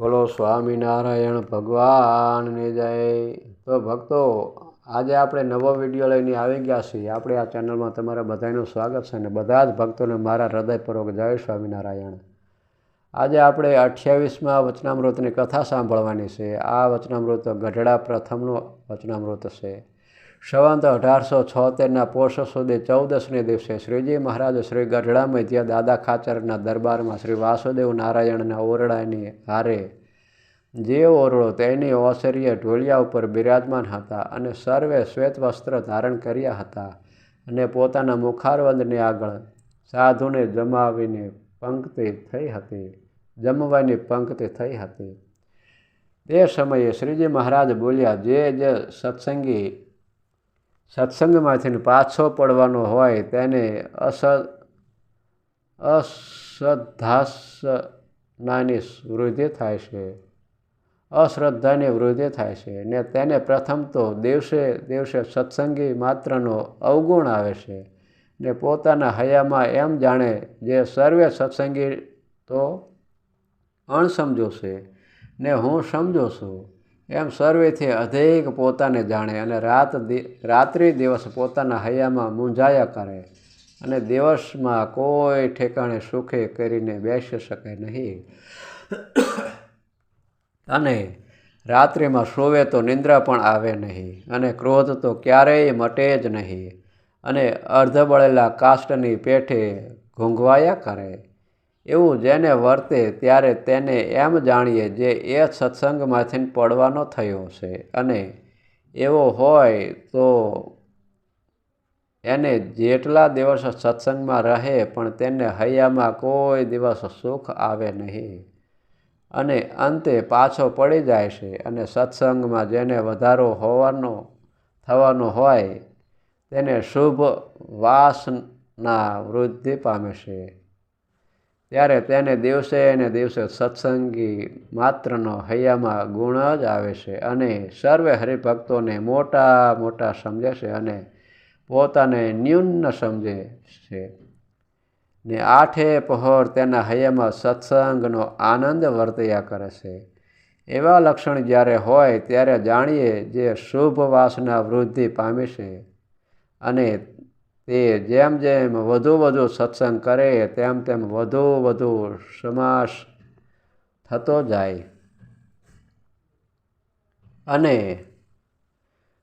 બોલો, સ્વામિનારાયણ ભગવાનની જય. તો ભક્તો, આજે આપણે નવો વીડિયો લઈને આવી ગયા છીએ. આપણે આ ચેનલમાં તમારા બધાનું સ્વાગત છે અને બધા જ ભક્તોને મારા હૃદયપૂર્વક જય સ્વામિનારાયણ. આજે આપણે અઠ્યાવીસમાં વચનામૃતની કથા સાંભળવાની છે. આ વચનામૃત ગઢડા પ્રથમનું વચનામૃત છે. સંવંત અઢારસો છોતેરના પોષ સુધી ચૌદસને દિવસે શ્રીજી મહારાજ શ્રી ગઢડામાં જ્યાં દાદા ખાચરના દરબારમાં શ્રી વાસુદેવ નારાયણના ઓરડાની હારે જે ઓરડો તેની ઓસરીએ ઢોલિયા ઉપર બિરાજમાન હતા અને સર્વે શ્વેત વસ્ત્ર ધારણ કર્યા હતા અને પોતાના મુખારવંદની આગળ સાધુને જમાવીને પંક્તિ થઈ હતી, જમવાની પંક્તિ થઈ હતી. તે સમયે શ્રીજી મહારાજ બોલ્યા, જે જે સત્સંગી સત્સંગમાંથી પાછો પડવાનો હોય તેને અસ અશ્રદ્ધાસનાની વૃદ્ધિ થાય છે. અશ્રદ્ધાની વૃદ્ધિ થાય છે ને તેને પ્રથમ તો દિવસે દિવસે સત્સંગી માત્રનો અવગુણ આવે છે ને પોતાના હયામાં એમ જાણે જે સર્વે સત્સંગી તો અણસમજો છે ને હું સમજો છું. એમ સર્વેથી અધિક પોતાને જાણે અને રાત રાત્રિ દિવસ પોતાના હૈયામાં મૂંઝાયા કરે અને દિવસમાં કોઈ ઠેકાણે સુખે કરીને બેસી શકે નહીં. અને રાત્રિમાં સોવે તો નિંદ્રા પણ આવે નહીં અને ક્રોધ તો ક્યારેય મટે જ નહીં અને અર્ધબળેલા કાષ્ટની પેઠે ઘૂંઘવાયા કરે. એવું જેને વર્તે ત્યારે તેને એમ જાણીએ જે એ સત્સંગમાંથી પડવાનો થયો છે. અને એવો હોય તો એને જેટલા દિવસ સત્સંગમાં રહે પણ તેને હૈયામાં કોઈ દિવસ સુખ આવે નહીં. અને અંતે પાછો પડી જાય છે અને સત્સંગમાં જેને વધારો હોવાનો, થવાનો હોય તેને શુભ વાસના વૃદ્ધિ પામે છે. ત્યારે તેને દિવસે ને દિવસે સત્સંગી માત્રનો હૈયામાં ગુણ જ આવે છે અને સર્વે હરિભક્તોને મોટા મોટા સમજે છે અને પોતાને ન્યૂન સમજે છે. ને આઠે પહોર તેના હૈયામાં સત્સંગનો આનંદ વર્તયા કરે છે. એવા લક્ષણ જ્યારે હોય ત્યારે જાણીએ જે શુભ વાસના વૃદ્ધિ પામે છે અને તે જેમ જેમ વધુ વધુ સત્સંગ કરે, તેમ તેમ વધુ વધુ સમાસ થતો જાય. અને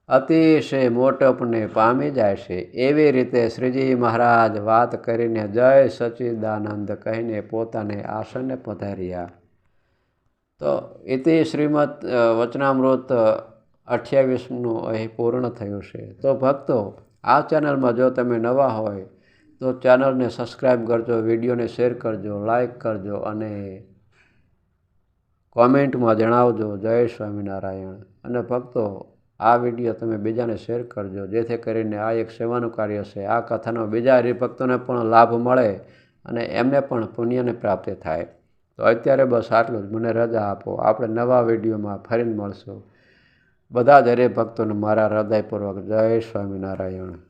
અતિશય મોટપને પામી જાય છે. એવી રીતે શ્રીજી મહારાજ વાત કરીને જય સચ્ચિદાનંદ કહીને પોતાને આસને પધાર્યા. તો ઇતિ શ્રીમદ વચનામૃત અઠ્યાવીસનું અહીં પૂર્ણ થયું છે. તો ભક્તો આ ચેનલમાં જો તમે નવા હોય, તો ચેનલને સબસ્ક્રાઈબ કરજો, વિડીયોને શેર કરજો લાઈક કરજો અને કોમેન્ટમાં જણાવજો, જય સ્વામિનારાયણ. અને ભક્તો, આ વીડિયો તમે બીજાને શેર કરજો, જેથી કરીને આ એક સેવાનું કાર્ય છે. આ કથાનો બીજા હરિભક્તોને પણ લાભ મળે અને એમને પણ પુણ્યને પ્રાપ્તિ થાય. તો અત્યારે બસ આટલું જ. મને રજા આપો. આપણે નવા વિડીયોમાં ફરીને મળશું. બધા જ હરિભક્તોને મારા હૃદયપૂર્વક જય સ્વામિનારાયણ.